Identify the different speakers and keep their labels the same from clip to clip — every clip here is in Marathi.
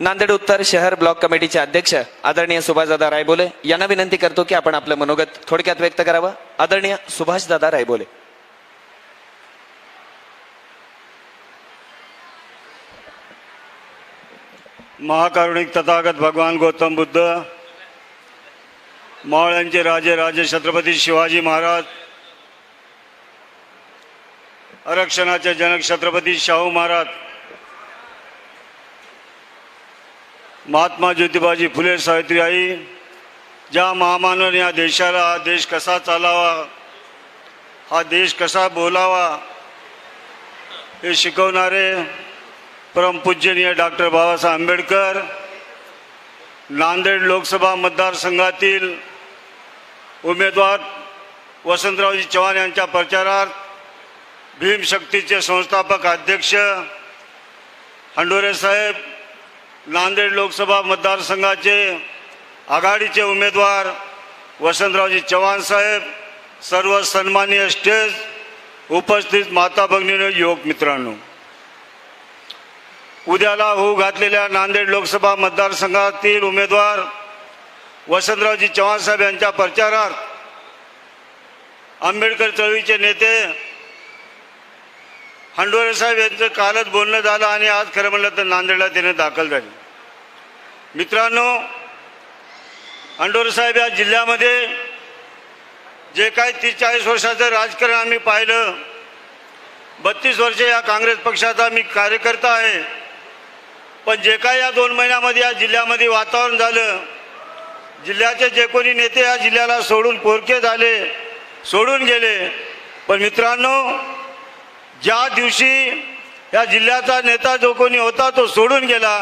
Speaker 1: नांदेड उत्तर शहर ब्लॉक कमिटीचे अध्यक्ष आदरणीय सुभाषदादा रायबोले यांना विनंती करतो की आपण आपलं मनोगत थोडक्यात व्यक्त करावं. आदरणीय सुभाषदादा रायबोले.
Speaker 2: महाकारुणिक तथागत भगवान गौतम बुद्ध मावळ्यांचे राजे राजे छत्रपती शिवाजी महाराज आरक्षणाचे जनक छत्रपती शाहू महाराज महात्मा ज्योतिबाजी फुले सावित्री आई ज्या महामानवाने या देशाला हा देश कसा चालावा हा देश कसा बोलावा हे शिकवणारे परमपूजनीय डॉक्टर बाबासाहेब आंबेडकर नांदेड लोकसभा मतदारसंघातील उमेदवार वसंतरावजी चव्हाण यांच्या प्रचारात भीमशक्तीचे संस्थापक अध्यक्ष हंडोरे साहेब नांदेड लोकसभा मतदारसंघाचे आघाडीचे उमेदवार वसंतरावजी चव्हाण साहेब सर्व सन्माननीय स्टेज उपस्थित माता भगिनी युवक मित्रांनो. उद्याला होऊ घातलेल्या नांदेड लोकसभा मतदारसंघातील उमेदवार वसंतरावजी चव्हाण साहेब यांच्या प्रचारात आंबेडकर चळवळीचे नेते हंडोरे साहेब यांचं कालच बोलणं झालं आणि आज खरं म्हणलं तर नांदेडला त्याने दाखल झाली. मित्रांनो हंडोरे साहेब या जिल्ह्यामध्ये जे काही तीस चाळीस वर्षाचं राजकारण आम्ही पाहिलं बत्तीस वर्ष या काँग्रेस पक्षाचा मी कार्यकर्ता आहे. पण जे काय या दोन महिन्यामध्ये या जिल्ह्यामध्ये वातावरण झालं जिल्ह्याचे जे कोणी नेते या जिल्ह्याला सोडून पोरके झाले सोडून गेले. पण मित्रांनो ज्या दिवशी या जिल्ह्याचा नेता जो कोणी होता तो सोडून गेला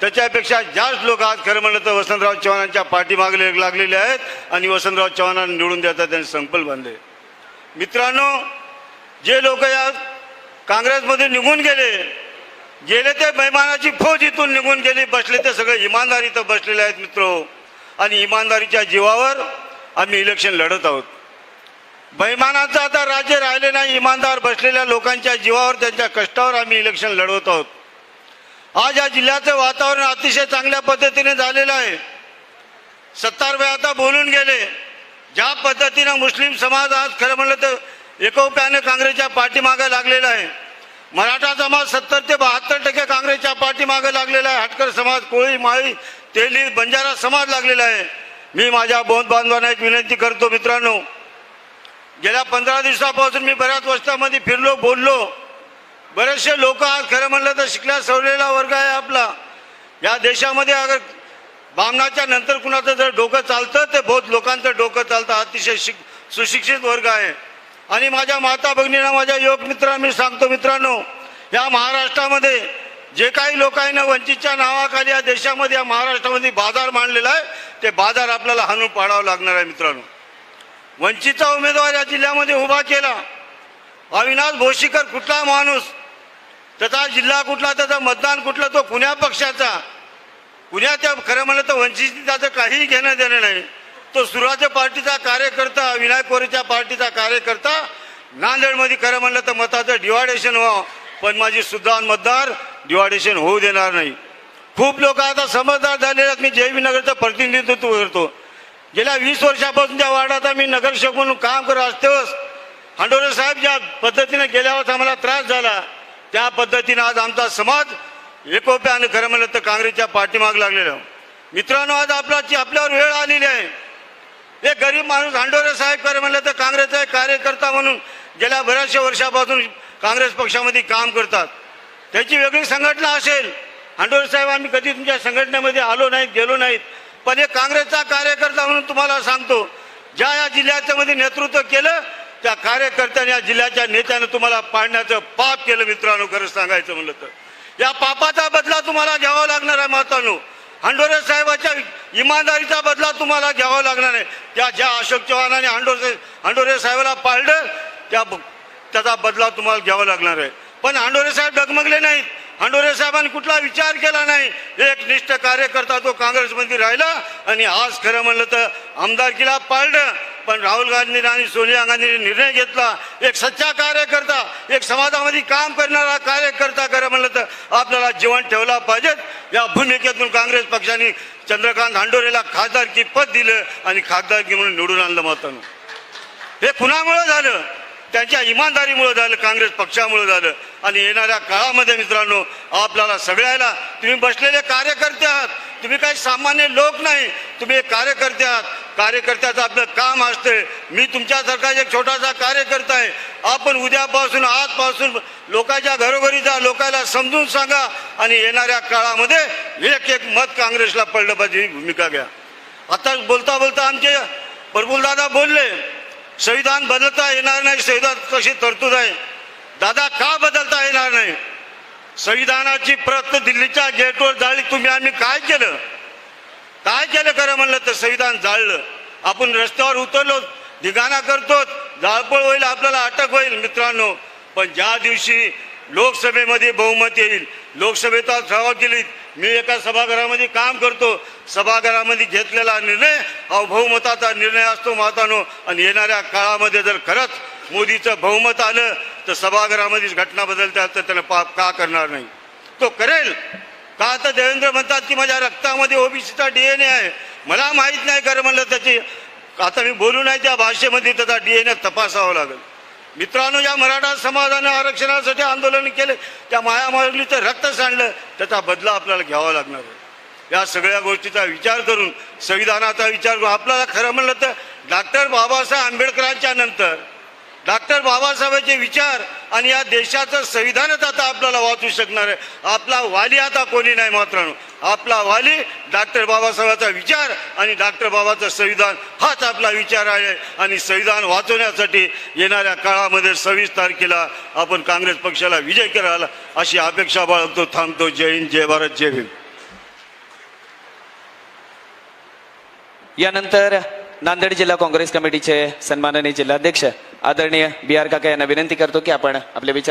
Speaker 2: त्याच्यापेक्षा जास्त लोक आज खरं म्हणलं तर वसंतराव चव्हाणांच्या पाठीमागले लागलेले आहेत आणि वसंतराव चव्हाणांना निवडून देतात त्यांनी संकल्प बांधले. मित्रांनो जे लोक या काँग्रेसमध्ये निघून गेले गेले ते बैमानाची फौज इथून निघून गेली बसले ते सगळे इमानदारी तर बसलेले आहेत मित्र. आणि इमानदारीच्या जीवावर आम्ही इलेक्शन लढत आहोत. बैमानाचं आता राज्य राहिले नाही इमानदार बसलेल्या लोकांच्या जीवावर त्यांच्या कष्टावर आम्ही इलेक्शन लढवत आहोत. आज या जिल्ह्याचं वातावरण अतिशय चांगल्या पद्धतीने झालेलं आहे. सत्तार आता बोलून गेले. ज्या पद्धतीनं मुस्लिम समाज आज खरं म्हणलं तर एकोप्याने काँग्रेसच्या पाठीमागे लागलेला आहे. मराठा समाज सत्तर ते बहात्तर टक्के काँग्रेसच्या पाठीमागे लागलेला आहे. हटकर समाज कोळी माळी तेली बंजारा समाज लागलेला आहे. मी माझ्या बौद्ध बांधवांना एक विनंती करतो मित्रांनो गेल्या पंधरा दिवसापासून मी बऱ्याच वर्षामध्ये फिरलो बोललो. बरेचसे लोक आज खरं म्हणलं तर शिकल्या सवलेला वर्ग आहे आपला. या देशामध्ये अगर बामणाच्या नंतर कुणाचं जर डोकं चालतं ते बहुत लोकांचं डोकं चालतं. अतिशय शिक सुशिक्षित वर्ग आहे. आणि माझ्या माता भगिनींना माझ्या योग मित्रांना मी सांगतो मित्रांनो या महाराष्ट्रामध्ये जे काही लोकांना वंचितच्या नावाखाली या देशामध्ये या महाराष्ट्रामध्ये बाजार मांडलेला आहे ते बाजार आपल्याला हाणून पाडावं लागणार आहे मित्रांनो. वंचितचा उमेदवार या जिल्ह्यामध्ये उभा केला. अविनाश भोशीकर कुठला माणूस? त्याचा जिल्हा कुठला त्याचा मतदान कुठला तो कुण्या पक्षाचा? कुण्याच्या खरं म्हणलं तर वंचित त्याचं काहीही घेणं देणं नाही. तो सुराज्य पार्टीचा कार्यकर्ता विनायक कोरेच्या पार्टीचा कार्यकर्ता. नांदेडमध्ये खरं म्हणलं तर मताचं डिवायडेशन व्हावं. पण माझी सुद्धा मतदार डिवायडेशन होऊ देणार नाही. खूप लोक आता समजदार झालेले आहेत. मी जयवी नगरचं प्रतिनिधित्व करतो. गेल्या वीस वर्षापासून त्या वार्डात आम्ही नगरसेवक म्हणून काम करत असतेच हांडोरे साहेब ज्या पद्धतीने गेल्या आम्हाला त्रास झाला त्या पद्धतीने आज आमचा समाज एकोप्याने खरं म्हणलं तर काँग्रेसच्या पाठीमाग लागलेलं मित्रांनो आज आपला आपल्यावर वेळ आलेली आहे. एक गरीब माणूस हांडोरे साहेब खरं म्हणलं तर काँग्रेसचा एक कार्यकर्ता म्हणून गेल्या बऱ्याचशा वर्षापासून काँग्रेस पक्षामध्ये काम करतात. त्याची वेगळी संघटना असेल. हांडोरे साहेब आम्ही कधी तुमच्या संघटनेमध्ये आलो नाहीत गेलो नाहीत. पण हे काँग्रेसचा कार्यकर्ता म्हणून तुम्हाला सांगतो ज्या या जिल्ह्याच्या मध्ये नेतृत्व केलं त्या कार्यकर्त्याने या जिल्ह्याच्या नेत्यानं तुम्हाला पाडण्याचं पाप केलं मित्रांनो खरं सांगायचं म्हणलं तर. या पापाचा बदला तुम्हाला घ्यावा लागणार आहे महत्वानो हांडोरे साहेबाच्या इमानदारीचा बदला तुम्हाला घ्यावा लागणार आहे. त्या ज्या अशोक चव्हाणाने हांडोरे हांडोरे साहेबाला पाळलं त्या त्याचा बदला तुम्हाला घ्यावा लागणार आहे. पण हांडोरे साहेब डगमगले नाहीत. हांडोरे साहेबांनी कुठला विचार केला नाही. एक निष्ठ कार्यकर्ता तो काँग्रेसमध्ये राहिला आणि आज खरं म्हणलं तर आमदारकीला पाळलं. पण राहुल गांधीने आणि सोनिया गांधीने निर्णय घेतला. एक सच्चा कार्यकर्ता एक समाजामध्ये काम करणारा कार्यकर्ता खरं म्हणलं तर आपल्याला जीवन ठेवला पाहिजेत. या भूमिकेतून काँग्रेस पक्षाने चंद्रकांत हांडोरेला खासदारकी पद दिलं आणि खासदारकी म्हणून निवडून आणलं मतानं. हे कुणामुळं झालं. त्यांच्या इमानदारीमुळे झालं काँग्रेस पक्षामुळे झालं. आणि येणाऱ्या काळामध्ये मित्रांनो आपल्याला सगळ्याला तुम्ही बसलेले कार्यकर्ते आहात. तुम्ही काही सामान्य लोक नाही. तुम्ही एक कार्यकर्ते आहात. कार्यकर्त्याचं आपलं काम असते मी तुमच्यासारखा एक छोटासा कार्यकर्ता आहे. आपण उद्यापासून आजपासून लोकांच्या घरोघरी जा लोकांना समजून सांगा. आणि येणाऱ्या काळामध्ये एक एक मत काँग्रेसला पडलं पाहिजे ही भूमिका घ्या. आता बोलता बोलता आमचे प्रबुलदादा बोलले संविधान बदलता येणार नाही संविधान कशी तरतूद आहे? दादा का बदलता येणार नाही? संविधानाची प्रत दिल्लीच्या गेटवर जाळली तुम्ही आम्ही काय केलं? काय केलं खरं म्हणलं तर संविधान जाळलं आपण रस्त्यावर उतरलो धिगाणा करतो जाळपोळ होईल आपल्याला अटक होईल मित्रांनो. पण ज्या दिवशी लोकसभेमध्ये बहुमत येईल. लोकसभेचा ठराव केली मी एका सभागृहामध्ये काम करतो. सभागृहामध्ये घेतलेला निर्णय हा बहुमताचा निर्णय असतो मातानो. आणि येणाऱ्या काळामध्ये जर खरंच मोदीचं बहुमत आलं तर सभागृहामध्येच घटना बदलतात तर त्यानं पाप का करणार नाही? तो करेल. का तर देवेंद्र म्हणतात की माझ्या रक्तामध्ये ओबीसीचा डी एन ए आहे? मला माहीत नाही खरं म्हणलं त्याची. आता मी बोलू नाही त्या भाषेमध्ये त्याचा डी एन ए तपासावा लागेल. मित्रांनो ज्या मराठा समाजाने आरक्षणासाठी आंदोलन केले. त्या मायामाऊलीचं रक्त सांडलं त्याचा बदला आपल्याला घ्यावा लागणार आहे. या सगळ्या गोष्टीचा विचार करून संविधानाचा विचार करून आपल्याला खरं म्हणलं तर डॉक्टर बाबासाहेब आंबेडकरांच्या नंतर डॉक्टर बाबासाहेबांचे विचार आणि या देशाचं संविधानच आता आपल्याला वाचू शकणार आहे. आपला वाली आता कोणी नाही मात्र आपला वाली डॉक्टर बाबासाहेबांचा विचार आणि डॉक्टर बाबाचं संविधान हाच आपला विचार आहे. आणि संविधान वाचवण्यासाठी येणाऱ्या काळामध्ये सव्वीस तारखेला आपण काँग्रेस पक्षाला विजय करायला अशी अपेक्षा बाळगतो थांबतो. जय हिंद जय भारत जय भीम.
Speaker 1: यानंतर नांदेड जिल्हा काँग्रेस कमिटीचे सन्माननीय जिल्हाध्यक्ष आदरणीय बी आर काका यांना विनंती करतो की आपण आपले विचार